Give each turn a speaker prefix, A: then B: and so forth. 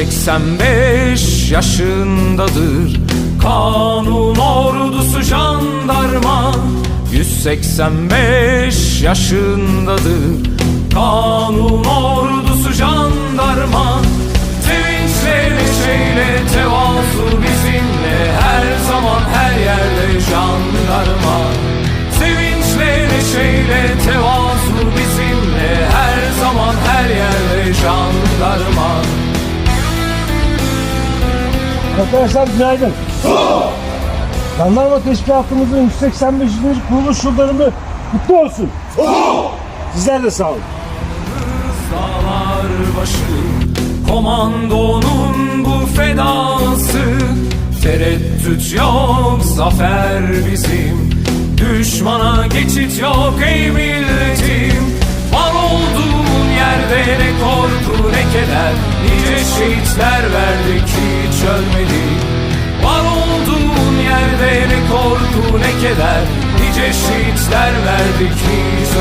A: 185 yaşındadır. Kanun ordusu jandarma 185 yaşındadır. Kanun ordusu jandarma Sevinçle neşeyle tevazu bizimle. Her zaman her yerde jandarma
B: Arkadaşlar günaydın. Jandarma Teşkilatımızın 185. kuruluş yıl dönümü kutlu olsun. Sizler de sağ olun.
A: Dağlar başı Komandonun bu fedası Tereddüt yok zafer bizim Düşmana geçit yok ey milletim Şehitler verdik hiç ölmedik Var olduğun yerde ne korku ne keder. Nice şehitler verdik hiç